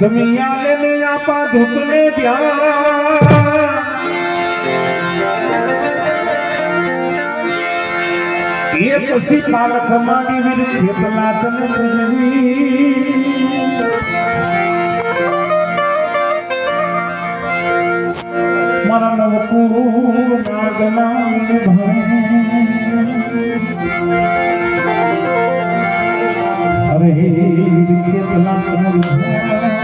ગમિયા ને આપા ધૂપને ધ્યાન. એ પછી પાલખ માંડી વીર ખેતલા તને પૂજવી મારા નવકુ નાગના અરે વીર ખેતલા તને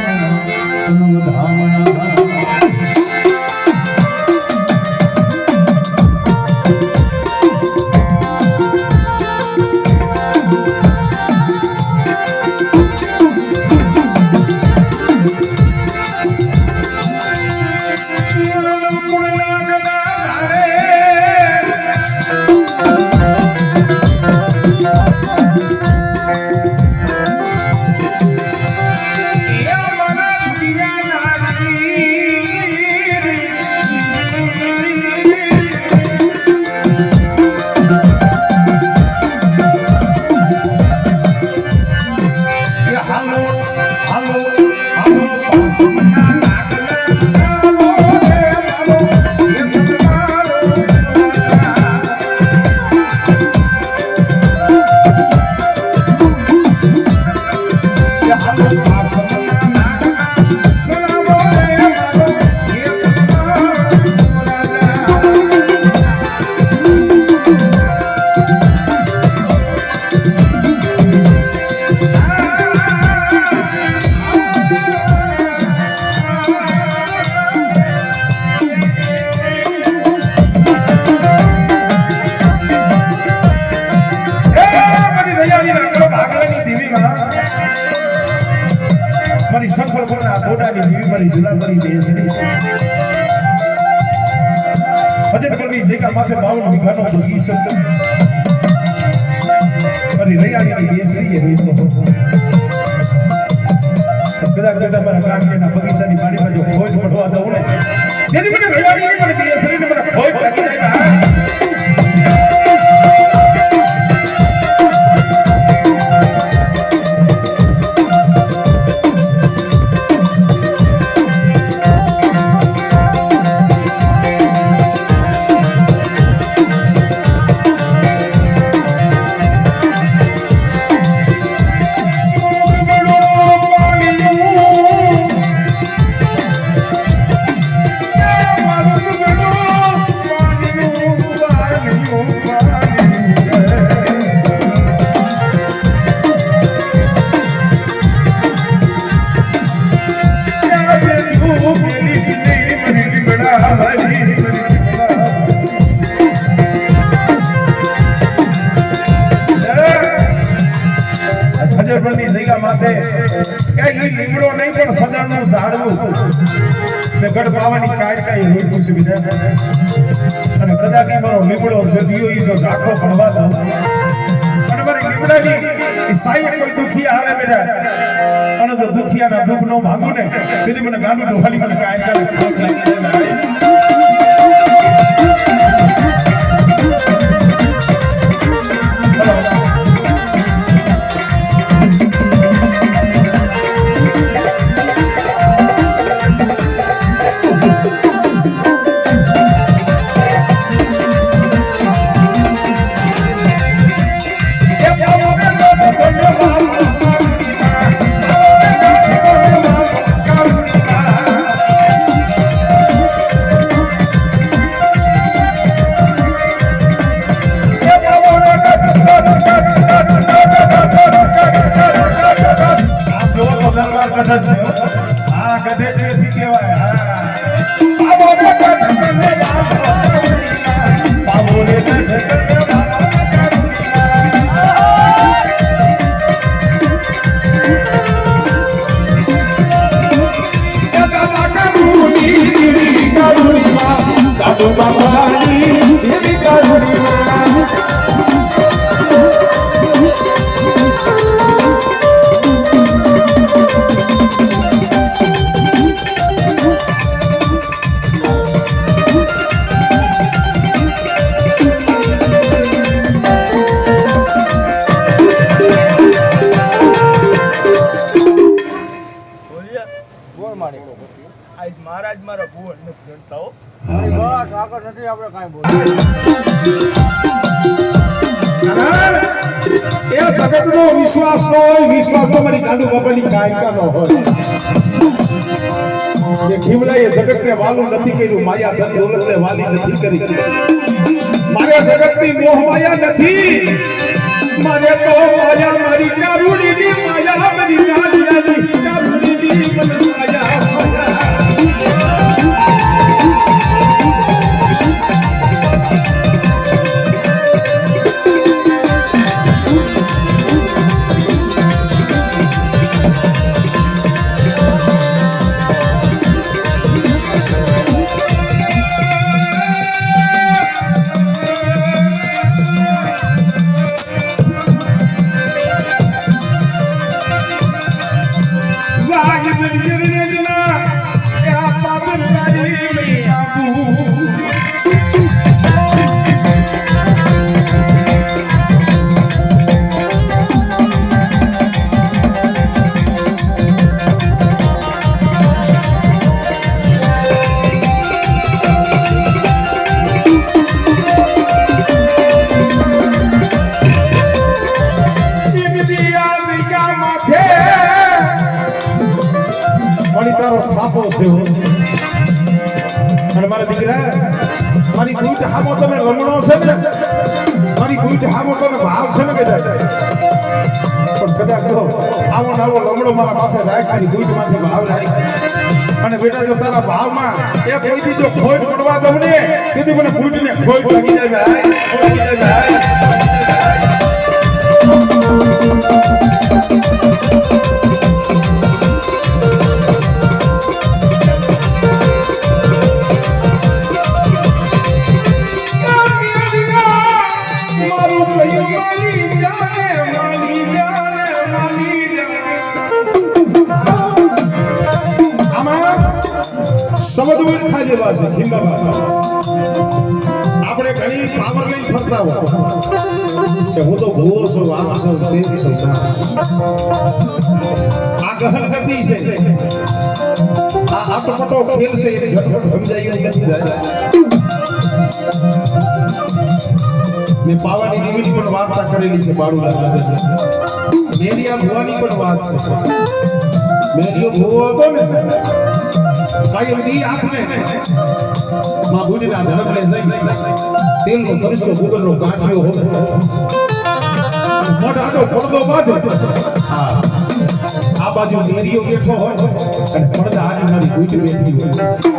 ગોડાની દેવી જુલા કરી બેસડી ભજન કરવી જગ્યા માથે બાવન વીઘાનો બગીચો છે મારી રૈયાણીની બેસડી એ રીતનો કદાચ કદાચ મારા કાંઠિયાના બગીચાની બારીમાં જો ખોજ પડવા દઉં ને જેની મને રૈયાણીની મને દેશની મને ખોજ લાગી. ઝાડવું ને ગઢ પાવાની કાયકા એ રોટલું છે બીજા અને કદાચ એ મારો લીમડો જો એ જો ઝાખો ભણવા દો અને મારી લીમડાની સાઈ કોઈ દુખી આવે બેટા? અને તો દુખિયાના દુઃખ નો ભાગું ને, તેથી મને ગાંડું ડોહાલી મને કાયકા ખોટ આ ગધે જેથી કહેવાય હા. બાબો ગધે ગધે બાબો રે ગધે ગધે એ જગતનો વિશ્વાસ ન હોય, વિશ્વાસ તો મારી ગાંડુ બાપાની કાયકા નો હોય. એ ખીમલાએ જગતને વાલું નથી કર્યું, માયા ધન દોલતને વાલી નથી કરી. મારે જગતની મોહ માયા નથી. મારે તો માયા મારી કારુણીની માયા મારી તારો થાપો છે અને મારા દીકરા, મારી ભૂત હામો તને રમણો છે ને? મારી ભૂત હામો તને ભાવ છે ને બેટા પણ કદાચ જો આવો ને આવો લમણો મારા માથે રાખ, મારી ભૂત માથે ભાવ રાખ. અને બેટા, જો તારા ભાવમાં એ કોઈ જો ખોટ પડવા દઉં ને તેથી મને બુટને ખોટ લાગી જાય લાગી જાય સમજવું ખાજે છે ખીંબાબા આપણે ઘણી પાવર લઈને ફરતા હોય કે હું તો ભૂવો છું આમ છું તેમ છું. આ ગહન ગતિ છે આ આટપટો ખેલ છે મેં પાવાની દેવીની પણ વાર્તા કરેલી છે દાદાજી મેરિયા ભુવાની પણ વાત છે. મેરિયો ભુવો હતો ને, કાયમ દી આંખને માં ભૂલીના ધડકને જઈ તેલનો તરસ્તો ગુગલનો ગાંઠિયો અને મોઢાનો પડદો બાંધે હા. આ બાજુ મેરિયો બેઠો હોય અને પડદા આની મારી ભૂત બેઠી હોય.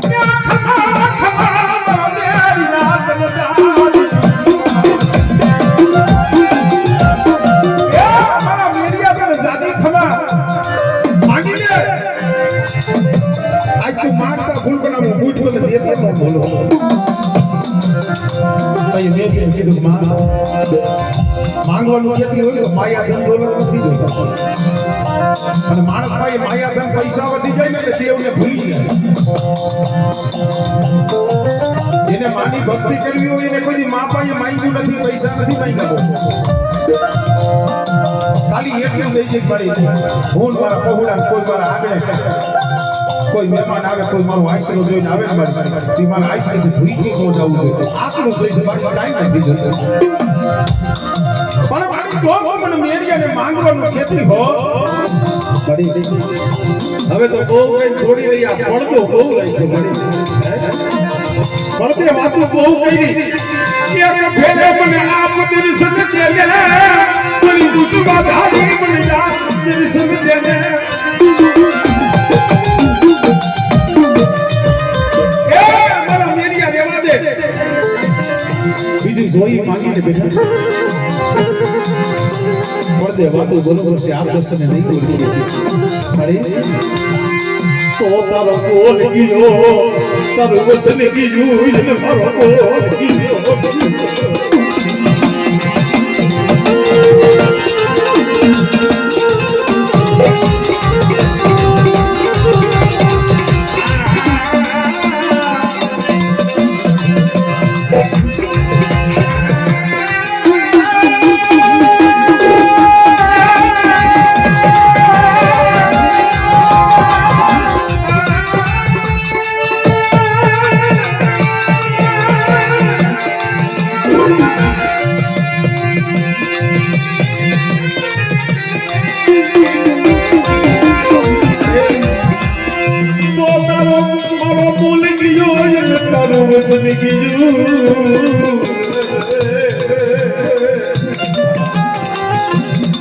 અને માણસ ભાઈ માયા ધન પૈસા વધી જાય ને એટલે દેવને ભૂલી જાય. એને માની ભક્તિ કરવી હોય એને કોઈ માપાએ માંગ્યું નથી, પૈસા નથી માંગ્યા. ખાલી એટલું દઈ જઈ પડી. હું મારા પહોળા કોઈ મારા આગળ કોઈ મહેમાન આવે, કોઈ મારું આઈસરો જોઈને આવે મારે તી મારા આઈસ ભૂલી ગઈ જવું જોઈએ. આટલું જોઈશે બાકી કાંઈ નથી જોતું. પણ મારી તો મેરી અને માંગવાનું ખેતી હો હવે તો બહુ કઈ છોડી રહી આ પડતો બહુ રહી છે બડી પડતે વાતો બહુ કરી. એક ફેરે મને આપ દિલ સજ કે લે દુખવા ધારી મને જા તેરી સજ કે લે બીજું જોઈ માંગીને બેઠા. પડદે વાતો બરોબર છે, આ નહીં બોલી. અરે તો તારો કોલ ગયો, તારો વસન ને મારો કોલ ગયો.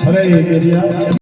અરે બેરિયા.